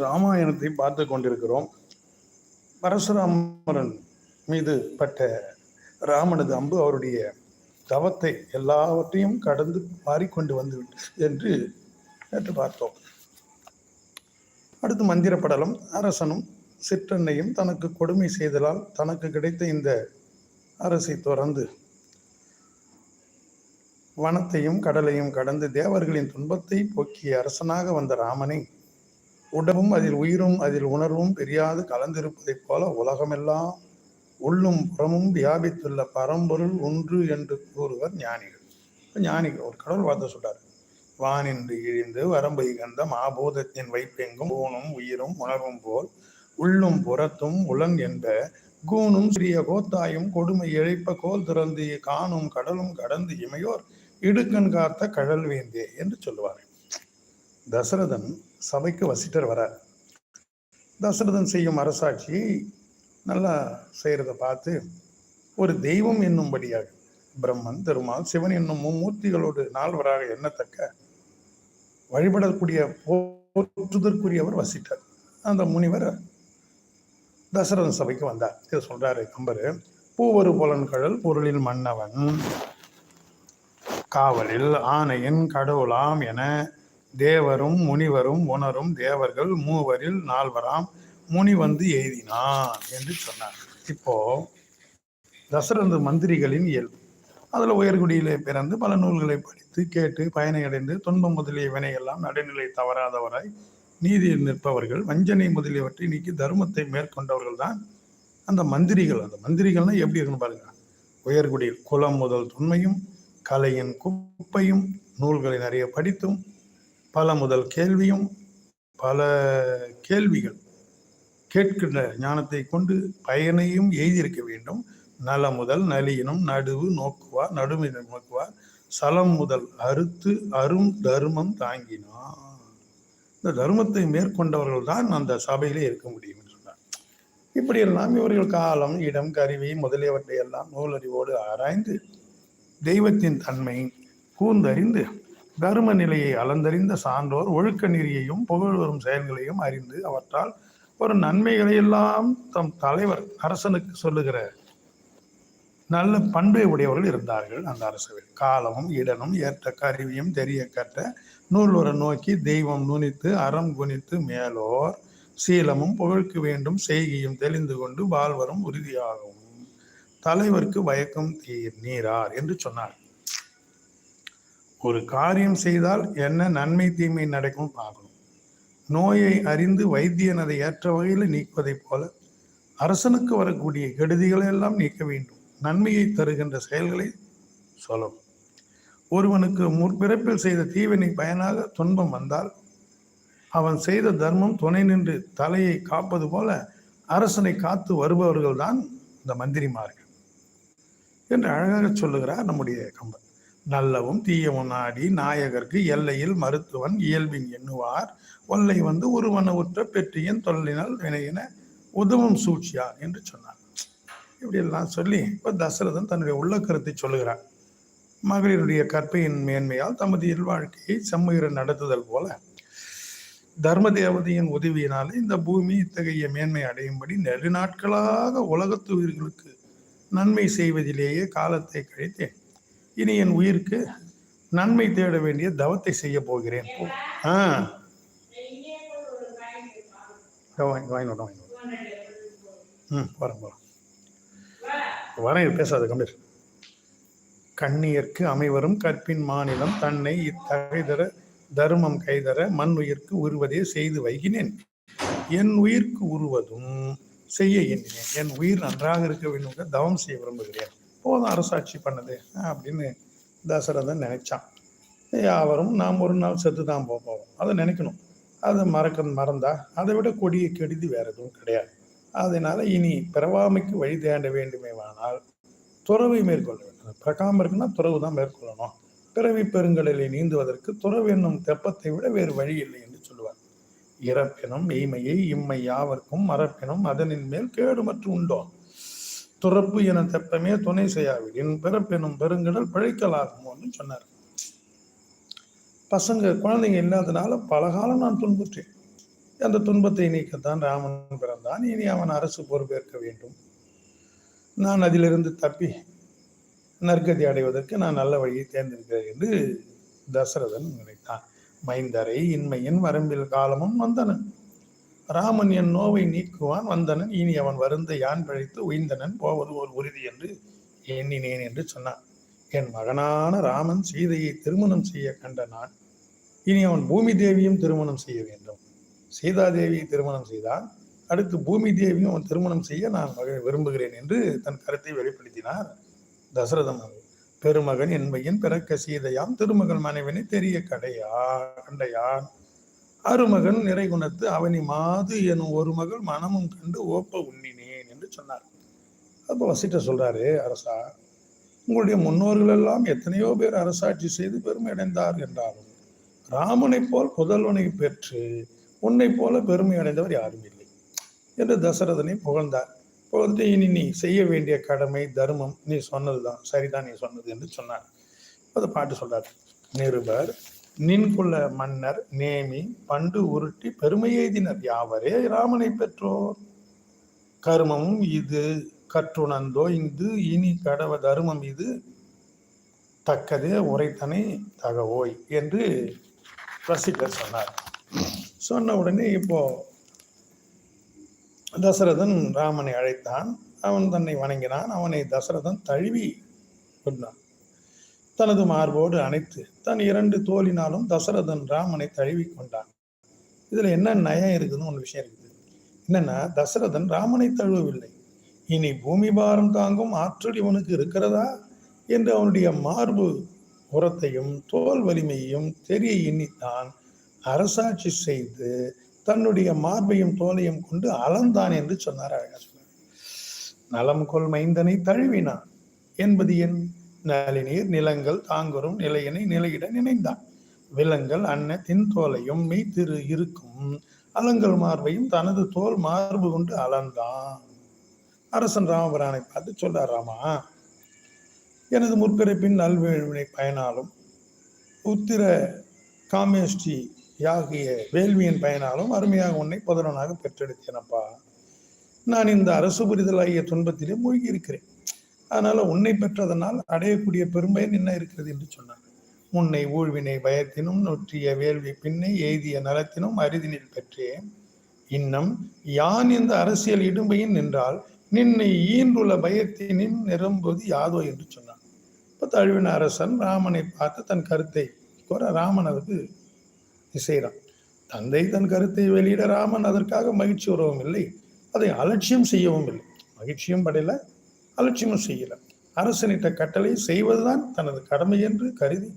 ராமாயணத்தை பார்த்து கொண்டிருக்கிறோம். பரசுராமரன் மீது பட்ட ராமனது அம்பு அவருடைய தவத்தை எல்லாவற்றையும் கடந்து மாறிக்கொண்டு வந்து என்று நேற்று பார்த்தோம். அடுத்து மந்திர படலம் அரசனும் சிற்றன்னையும் தனக்கு கொடுமை செய்ததால் தனக்கு கிடைத்த இந்த அரசை துறந்து வனத்தையும் கடலையும் கடந்து தேவர்களின் துன்பத்தை போக்கிய அரசனாக வந்த ராமனை உடம்பும் அதில் உயிரும் அதில் உணர்வும் தெரியாது கலந்திருப்பதைப் போல உலகமெல்லாம் உள்ளும் புறமும் வியாபித்துள்ள பரம்பொருள் ஒன்று என்று கூறுவர் ஞானிகள். ஞானிகள் ஒரு கடவுள் வார்த்தை சொல்றார். வானின்று இழிந்து வரம்பை இகந்த மாபூதத்தின் வைப்பெங்கும் ஊனும் உயிரும் உணர்வும் போல் உள்ளும் புறத்தும் உலன் என்ற கூனும் சிறிய கோத்தாயும் கொடுமை இழைப்ப கோல் திறந்து காணும் கடலும் கடந்து இமையோர் இடுக்கண் காத்த கடல் வேந்தே என்று சொல்லுவார் தசரதன் சபைக்கு வசிட்டர் வரார். தசரதன் செய்யும் அரசாட்சியை நல்லா செய்கிறத பார்த்து ஒரு தெய்வம் என்னும்படியாக பிரம்மன் திருமால் சிவன் என்னும் மும்மூர்த்திகளோடு நால்வராக எண்ணத்தக்க வழிபடக்கூடிய போற்றுதற்குரியவர் வசிட்டார் அந்த முனிவர் தசரதன் சபைக்கு வந்தார். இதை சொல்றாரு கம்பர் பூவரு புலன்கடல் பொருளில் மன்னவன் காவலில் ஆணையின் கடவுளாம் என தேவரும் முனிவரும் உணரும் தேவர்கள் மூவரில் நால்வராம் முனி வந்து எய்தினான் என்று சொன்னார். இப்போ தசரந்த மந்திரிகளின் இயல்பு. அதில் உயர்குடியிலே பிறந்து பல நூல்களை படித்து கேட்டு பயனையடைந்து துன்பம் முதலிய வினையெல்லாம் நடுநிலை தவறாதவராய் நீதியில் நிற்பவர்கள் வஞ்சனை முதலியவற்றை நீக்கி தர்மத்தை மேற்கொண்டவர்கள் தான் அந்த மந்திரிகள். அந்த மந்திரிகள்னா எப்படி இருக்குன்னு பாருங்க. உயர்குடியில் குலம் முதல் தொன்மையும் கலையின் குப்பையும் நூல்களை நிறைய படித்தும் பல முதல் கேள்வியும் பல கேள்விகள் கேட்கின்ற ஞானத்தை கொண்டு பயனையும் எய்தியிருக்க வேண்டும். நல முதல் நலியினும் நடுவு நோக்குவார் நடுமினை நோக்குவார். சலம் முதல் அறுத்து அரும் தர்மம் தாங்கினார். இந்த தர்மத்தை மேற்கொண்டவர்கள் தான் அந்த சபையிலே இருக்க முடியும் என்று சொன்னார். இப்படியெல்லாம் இவர்கள் காலம் இடம் கருவி முதலியவற்றை எல்லாம் நூலறிவோடு ஆராய்ந்து தெய்வத்தின் தன்மை கூர்ந்தறிந்து தர்ம நிலையை அளந்தறிந்த சான்றோர் ஒழுக்க நெறியையும் புகழ்வரும் செயல்களையும் அறிந்து அவற்றால் ஒரு நன்மைகளையெல்லாம் தம் தலைவர் அரசனுக்கு சொல்லுகிற நல்ல பண்பை உடையவர்கள் இருந்தார்கள் அந்த அரசவை காலமும் இடனும் ஏற்ற கருவியும் தெரிய கற்ற நூல்வரை நோக்கி தெய்வம் நுனித்து அறம் குனித்து மேலோர் சீலமும் புகழ்க்கு வேண்டும் செய்கையும் தெளிந்து கொண்டு வாழ்வரும் உறுதியாகவும் தலைவருக்கு பயக்கும் தீர் நீரார் என்று சொன்னார். ஒரு காரியம் செய்தால் என்ன நன்மை தீமை நடக்கும் பார்க்கணும். நோயை அறிந்து வைத்தியன் அதை ஏற்ற வகையில் நீக்குவதைப் போல அரசனுக்கு வரக்கூடிய கெடுதிகளை எல்லாம் நீக்க வேண்டும். நன்மையை தருகின்ற செயல்களை சொல்லணும். ஒருவனுக்கு முற்பிறப்பில் செய்த தீவினை பயனாக துன்பம் வந்தால் அவன் செய்த தர்மம் துணை நின்று தலையை காப்பது போல அரசனை காத்து வருபவர்கள் தான் இந்த மந்திரிமார்கள் என்று அழகாக சொல்லுகிறார் நம்முடைய கம்பன். நல்லவும் தீயவும் நாடி நாயகருக்கு எல்லையில் மருத்துவன் இயல்பின் எண்ணுவார். ஒல்லை வந்து ஒருவன உற்ற பெற்றியன் தொல்லினால் வினையின உதவும் சூழ்ச்சியார் என்று சொன்னார். இப்படியெல்லாம் சொல்லி இப்போ தசரதன் தன்னுடைய உள்ள கருத்தை சொல்லுகிறார். மகளிருடைய கற்பையின் மேன்மையால் தமது இல்வாழ்க்கையை செம்முகிற நடத்துதல் போல தர்ம தேவதையின் உதவியினாலே இந்த பூமி இத்தகைய மேன்மை அடையும்படி நெடுநாட்களாக உலகத்து உயிர்களுக்கு நன்மை செய்வதிலேயே காலத்தை கழித்தேன். இனி என் உயிருக்கு நன்மை தேட வேண்டிய தவத்தை செய்ய போகிறேன். ஆ. வாங்கினோம் ம் வரேன் வரேன் வரேன் பேசாத கம்பீர். கண்ணியர்க்கு அமைவரும் கற்பின் மாநிலம் தன்னை இத்தகைதர தர்மம் கைதர மண் உயிர்க்கு உருவதே செய்து வைகினேன். என் உயிர்க்கு உருவதும் செய்ய எண்ணினேன். என் உயிர் நன்றாக இருக்க வேண்டும் தவம் செய்ய விரும்புகிறேன். போதும் அரசாட்சி பண்ணது அப்படின்னு தசரதன் நினைச்சான். யாவரும் நாம் ஒரு நாள் செத்து தான் போவோம். அதை நினைக்கணும். அதை மறக்க மறந்தா அதை விட கொடிய கெடுதி வேற எதுவும் கிடையாது. அதனால இனி பிறவாமைக்கு வழி தேண்ட வேண்டுமேவானால் துறவை மேற்கொள்ள வேண்டும். பிறக்காம இருக்குன்னா துறவு தான் மேற்கொள்ளணும். பிறவி பெருங்கடலை நீந்துவதற்கு துறவு என்னும் தெப்பத்தை விட வேறு வழி இல்லை என்று சொல்லுவார். இறப்பினும் எய்மையை இம்மை யாவர்க்கும் மறப்பினும் அதனின் மேல் கேடு மற்றும் உண்டோ? துறப்பு என தெப்பமே துணை செய்யாவிடின் பிறப்பெனும் பெருங்கடல் பிழைக்கலாகுமோன்னு சொன்னார். பசங்க குழந்தைங்க இல்லாதனால பல காலம் நான் துன்புற்றேன். அந்த துன்பத்தை நீக்கத்தான் ராமன் பிறந்தான். இனி அவன் அரசு பொறுப்பேற்க வேண்டும். நான் அதிலிருந்து தப்பி நற்கதி அடைவதற்கு நான் நல்ல வழியை தேர்ந்தெடுக்கிறேன் என்று தசரதன் நினைத்தான். மைந்தரை இன்மையின் வரம்பில் காலமும் வந்தனன் ராமன் என் நோவை நீக்குவான் வந்தனன் இனி அவன் வருந்த யான் பழித்து உய்ந்தனன் போவது ஒரு உறுதி என்று எண்ணினேன் என்று சொன்னான். என் மகனான ராமன் சீதையை திருமணம் செய்ய கண்ட நான் இனி அவன் பூமி தேவியும் திருமணம் செய்ய வேண்டும். சீதா தேவியை திருமணம் செய்தான் அடுத்து பூமி தேவியும் அவன் திருமணம் செய்ய நான் விரும்புகிறேன் என்று தன் கருத்தை வெளிப்படுத்தினார் தசரதன் பெருமகன் என்பையின் பிறக்க சீதையாம் திருமகன் மனைவினை தெரிய கடையா கண்டையான். அருமகன் நிறை குணத்து அவனி மாது எனும் ஒரு மகள் மனமும் கண்டு ஓப்ப உண்ணினேன் என்று சொன்னார். அப்போ வசிட்ட சொல்றாரு அரசா உங்களுடைய முன்னோர்கள் எல்லாம் எத்தனையோ பேர் அரசாட்சி செய்து பெருமை அடைந்தார் என்றாலும் ராமனைப் போல் புதல்வனை பெற்று உன்னை போல பெருமை அடைந்தவர் யாரும் இல்லை என்று தசரதனை புகழ்ந்தார். புகழ்ந்து இனி நீ செய்ய வேண்டிய கடமை தர்மம் நீ சொன்னதுதான் சரிதான் நீ சொன்னது என்று சொன்னார். அதை பாட்டு சொல்றார். நிருபர் நின்குல மன்னர் நேமி பண்டு உருட்டி பெருமை எய்தினர் யாவரே ராமனை பெற்றோர்? கருமமும் இது கற்றுணர்ந்தோ? இங்கு இனி கடவ தருமம் இது தக்கதே உரைத்தனை தகவோய் என்று ரசிகர் சொன்னார். சொன்ன உடனே இப்போ தசரதன் ராமனை அழைத்தான். அவன் தன்னை வணங்கினான். அவனை தசரதன் தழுவி கொண்டான். தனது மார்போடு அணைத்து தன் இரண்டு தோலினாலும் தசரதன் ராமனை தழுவி கொண்டான். இதில் என்ன நயம் இருக்குதுன்னு ஒரு விஷயம் இருக்குது. என்னன்னா தசரதன் ராமனை தழுவவில்லை. இனி பூமி பாரம் தாங்கும் ஆற்றல் இவனுக்கு இருக்கிறதா? என்று அவனுடைய மார்பு உரத்தையும் தோல் வலிமையையும் தெரிய எண்ணித்தான் அரசாட்சி செய்து தன்னுடைய மார்பையும் தோலையும் கொண்டு அலந்தான் என்று சொன்னார் அழகா சொன்னார் நலம் கொள் மைந்தனை தழுவினான் என்பது என் நளிநீர் நிலங்கள் தாங்குறும் நிலையினை நிலையிட நினைந்தான். விலங்கல் அன்ன தின் தோலையும் திரு இருக்கும். அலங்கல் மார்பையும் தனது தோல் மார்பு கொண்டு அலந்தான் அரசன் ராமபுரானை பார்த்து சொல்றார் ராமா எனது முற்பிறப்பின் நல்வேழ்வினை பயனாலும் உத்திர காமேஷ்டி யாகிய வேள்வியின் பயனாலும் அருமையாக உன்னை புதரனாக பெற்றெடுத்தேனப்பா. நான் இந்த அரசு புரிதலாகிய துன்பத்திலே மூழ்கி இருக்கிறேன் அதனால உன்னை பெற்றதனால் அடையக்கூடிய பெரும்பயன் என்ன இருக்கிறது என்று சொன்னார் உன்னை ஊழ்வினை பயத்தினும் நொற்றிய வேள்வி பின்னை எய்திய நலத்தினும் அரிதினில் பெற்றேன். இன்னும் யான் இந்த அரசியல் இடும்பையின் நின்றால் நின்னை ஈன்றுள்ள பயத்தினின் நிரம்புவது யாதோ என்று சொன்னான். இப்போ தழுவின அரசன் ராமனை பார்த்து தன் கருத்தை கூற ராமன் அதுக்கு இசைகிறான். தந்தை தன் கருத்தை வெளியிட ராமன் அதற்காக மகிழ்ச்சி உறவும் இல்லை அதை அலட்சியம் செய்யவும் இல்லை மகிழ்ச்சியும் படையில அலட்சியமும் செய்யல. அரசனிட்ட கட்டளை செய்வதுதான் தனது கடமை என்று கருதி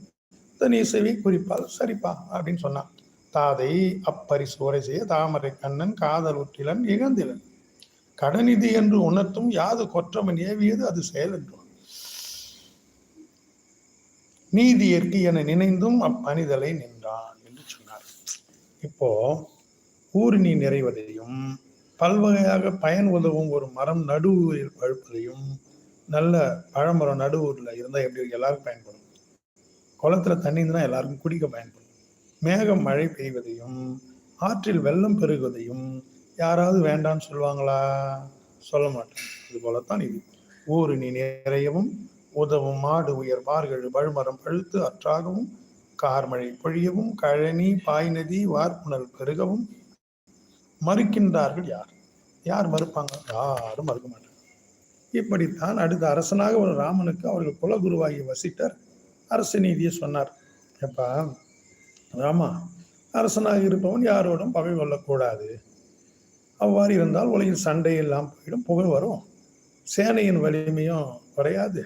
தன் இசைவை குறிப்பால் சரிப்பா அப்படின்னு சொன்னான். தாதை அப்பரிசு உரை செய்ய தாமரை கண்ணன் காதல் உற்றிலன் இகந்திலன். கடனிதி என்று உணர்த்தும் யாது கொற்றவன் ஏவியது அது செயல் என்றான் நீதி ஏற்கி என நினைந்தும் அப்பணிதலை நின்றான் என்று சொன்னார். இப்போ ஊருணி நிறைவதையும் பல்வகையாக பயன் உதவும் ஒரு மரம் நடுவூரில் பழுப்பதையும் நல்ல பழமரம் நடுவூரில் இருந்தால் எப்படி எல்லாருக்கும் பயன்படும். குளத்துல தண்ணி இருந்தால் எல்லாருக்கும் குடிக்க பயன்படும். மேகம் மழை பெய்வதையும் ஆற்றில் வெள்ளம் பெருகுவதையும் யாராவது வேண்டாம்னு சொல்லுவாங்களா? சொல்ல மாட்டேன் இது போலத்தான் இது. ஊருணி நிறையவும் உதவும். மாடு உயர் மார்கள் பழுமரம் பழுத்து அற்றாகவும் கார்மழை பொழியவும் கழனி பாய்நதி வார்ப்புணல் பெருகவும் மறுக்கின்றார்கள் யார்? யார் மறுப்பாங்க? யாரும் மறுக்க மாட்டாங்க. இப்படித்தான் அடுத்த அரசனாக ஒரு ராமனுக்கு அவர்கள் குலகுருவாகி வசிட்டர் அரச நீதியை சொன்னார். எப்பா ராமா அரசனாக இருப்பவன் யாரோடும் பகை கொள்ளக்கூடாது. அவ்வாறு இருந்தால் உலகில் சண்டையெல்லாம் போயிடும் புகழ் வரும். சேனையின் வலிமையும் குறையாது.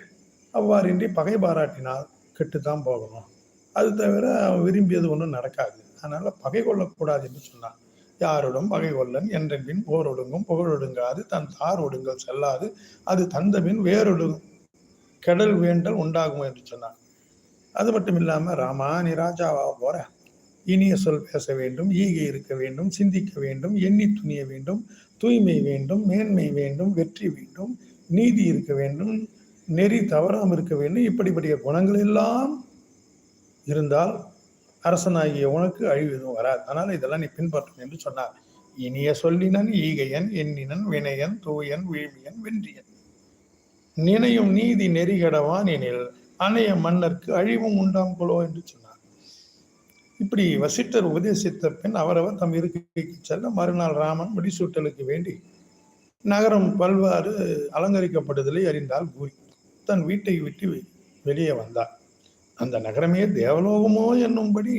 அவ்வாறின்றி பகை பாராட்டினால் கெட்டுத்தான் போகணும். அது தவிர அவன் விரும்பியது ஒன்றும் நடக்காது. அதனால் பகை கொள்ளக்கூடாது என்று சொன்னான். யாரோடும் பகை கொள்ளன் என்றபின் போர் ஒடுங்கும் புகழ் ஒடுங்காது தன் தார் ஒடுங்கல் செல்லாது. அது தந்தபின் வேறொடு கெடல் வேண்டல் உண்டாகும் என்று சொன்னான். அது மட்டும் இல்லாம ராமா நீ ராஜாவா போற? இனிய சொல் பேச வேண்டும் ஈகை இருக்க வேண்டும் சிந்திக்க வேண்டும் எண்ணி துணிய வேண்டும் தூய்மை வேண்டும் மேன்மை வேண்டும் வெற்றி வேண்டும் நீதி இருக்க வேண்டும் நெறி தவறாமல் இருக்க வேண்டும் இப்படிப்பட்ட குணங்கள் எல்லாம் இருந்தால் அரசனாகிய உனக்கு அழிவு எதுவும் வராது. அதனால் இதெல்லாம் நீ பின்பற்றும் என்று சொன்னார். இனிய சொல்லினன் ஈகையன் எண்ணினன் வினையன் தூயன் வீழ்மியன் வென்றியன். நினையும் நீதி நெறிகடவான் எனில் அணைய மன்னர்க்கு அழிவும் உண்டாம் கொலோ என்று சொன்னார். இப்படி வசிட்டர் உபதேசித்த பின் அவரவர் தம் இருக்கைக்கு செல்ல மறுநாள் ராமன் முடிசூட்டலுக்கு வேண்டி நகரம் பல்வாறு அலங்கரிக்கப்படுதலை அறிந்தால் கூறி தன் வீட்டை விட்டு வெ- வெளியே வந்தார். அந்த நகரமே தேவலோகமோ என்னும்படி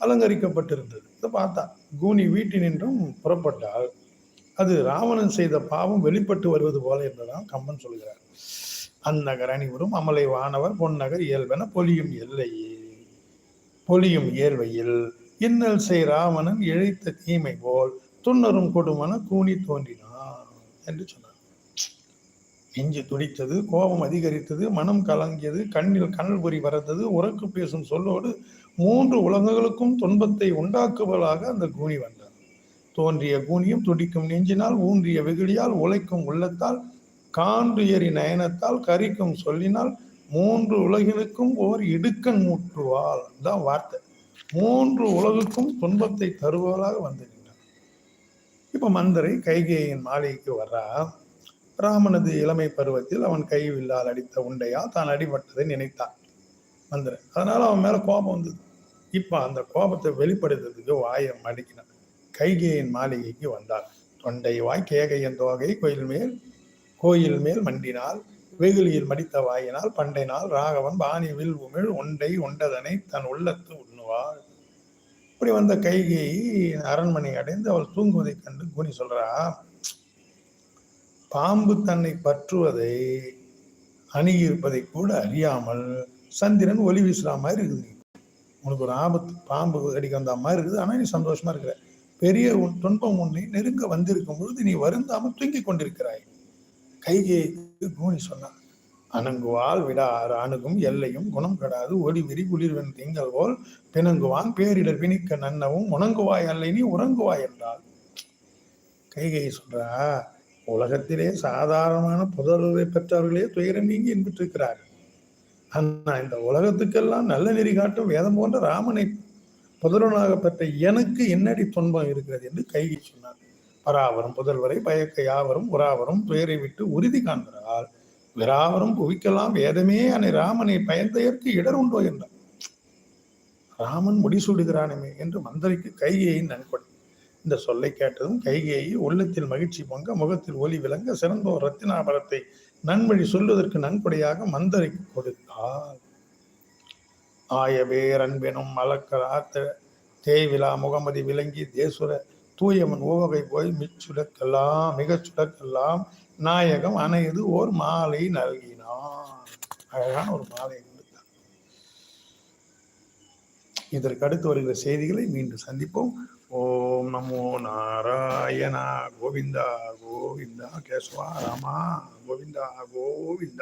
அலங்கரிக்கப்பட்டிருந்தது. இதை பார்த்தா கூனி வீட்டினின்றும் புறப்பட்டால் அது ராவணன் செய்த பாவம் வெளிப்பட்டு வருவது போல என்றுதான் கம்பன் சொல்கிறார். அந்நகர் அணிவரும் அமலை வானவர் பொன்னகர் இயல்பென பொலியும் எல்லையே. பொலியும் இயல்வையில் இன்னல் செய் ராவணன் இழைத்த தீமை போல் துன்னரும் கொடுமன கூனி தோன்றினான் என்று சொன்னார். நெஞ்சு துடித்தது கோபம் அதிகரித்தது மனம் கலங்கியது கண்ணில் கனல் பொறி பறந்தது உறக்கு பேசும் சொல்லோடு மூன்று உலகங்களுக்கும் துன்பத்தை உண்டாக்குவதாக அந்த கூனி வந்தார். தோன்றிய கூனியும் துடிக்கும் நெஞ்சினால் ஊன்றிய வெகுளியால் உழைக்கும் உள்ளத்தால் காண்டு எறி நயனத்தால் கரிக்கும் சொல்லினால் மூன்று உலகினுக்கும் ஓர் இடுக்கண் மூற்றுவாள் தான் வார்த்தை. மூன்று உலகுக்கும் துன்பத்தை தருவதாக வந்து நின்றார் இப்ப மந்தரை கைகேயின் மாளிகைக்கு வர்றா ராமனது இளமை பருவத்தில் அவன் கை வில்லால் அடித்த உண்டையா தான் அடிபட்டதை நினைத்தான் மந்திரன். அதனால அவன் மேல கோபம் வந்தது. இப்ப அந்த கோபத்தை வெளிப்படுத்துறதுக்கு வாயை மடிக்கினான். கைகேயின் மாளிகைக்கு வந்தாள் தொண்டை வாய் கேகையன் தோகை கோயில் மேல் கோயில் மேல் மண்டினால் வெகுளியில் மடித்த வாயினால் பண்டை நாள் ராகவன் பாணி வில் உமிழ் ஒண்டை உண்டதனை தன் உள்ளத்து உண்ணுவாள். இப்படி வந்த கைகேயி அரண்மனை அடைந்து அவள் தூங்குவதைக் கண்டு கூனி சொல்றா பாம்பு தன்னை பற்றுவதை அணுகியிருப்பதை கூட அறியாமல் சந்திரன் ஒளி வீசுற மாதிரி இருக்குது. உனக்கு ஒரு ஆபத்து பாம்பு கடிக்க வந்த மாதிரி இருக்குது. ஆனால் நீ சந்தோஷமா இருக்கிற. பெரிய உன் துன்பம் உன்னை நெருங்க வந்திருக்கும் பொழுது நீ வருந்தாமல் தூங்கிக் கொண்டிருக்கிறாய். கைகேயிக்கு கூனி சொன்னான். அணங்குவால் விடார் அணுகும் எல்லையும் குணம் கெடாது. ஒளி விரி குளிர்வன் திங்கள் போல் பிணங்குவான். பேரிடர் பிணிக்க நன்னவும் உணங்குவாய் அல்லை நீ உறங்குவாய் என்றாள். கைகை சொல்றா உலகத்திலே சாதாரணமான புதல்வரை பெற்றவர்களே துயரம் நீங்கி என்பிட்டிருக்கிறார்கள் ஆனால் இந்த உலகத்துக்கெல்லாம் நல்ல நெறி காட்டும் வேதம் போன்ற ராமனை புதல்வனாக பெற்ற எனக்கு என்னடி துன்பம் இருக்கிறது என்று கைகி சொன்னார். பராவரும் புதல்வரை பயக்க யாவரும் உராவரும் துயரை விட்டு உறுதி காண்கிறார். விராவரும் குவிக்கலாம் வேதமே அனை ராமனை பயந்தையற்கு இடர் உண்டோ என்றார். ராமன் முடிசூடுகிறானமே என்று மந்திரிக்கு கையை நன்கொண்டார் இந்த சொல்லை கேட்டதும் கைகேயி உள்ளத்தில் மகிழ்ச்சி பொங்க முகத்தில் ஒளி விளங்க சிறந்தோர் ரத்தினாபரத்தை நன்மொழி சொல்வதற்கு நன்கொடையாக மந்தரைக்கு கொடுத்தார் ஆயவேர் அன்பெனும் மலக்கராத்த தேவிலா முகமதி விளங்கி தேசுர தூயவன் ஓவகை போய் மிச்சுடக்கெல்லாம் மிகச் சுடக்கெல்லாம் நாயகம் அனைது ஓர் மாலை நல்கினான். அழகான ஒரு மாலை இதற்கு அடுத்து வருகிற செய்திகளை மீண்டும் சந்திப்போம். ఓం నమో నారాయణ గోవింద గోవింద కేశవ రామ గోవింద గోవింద.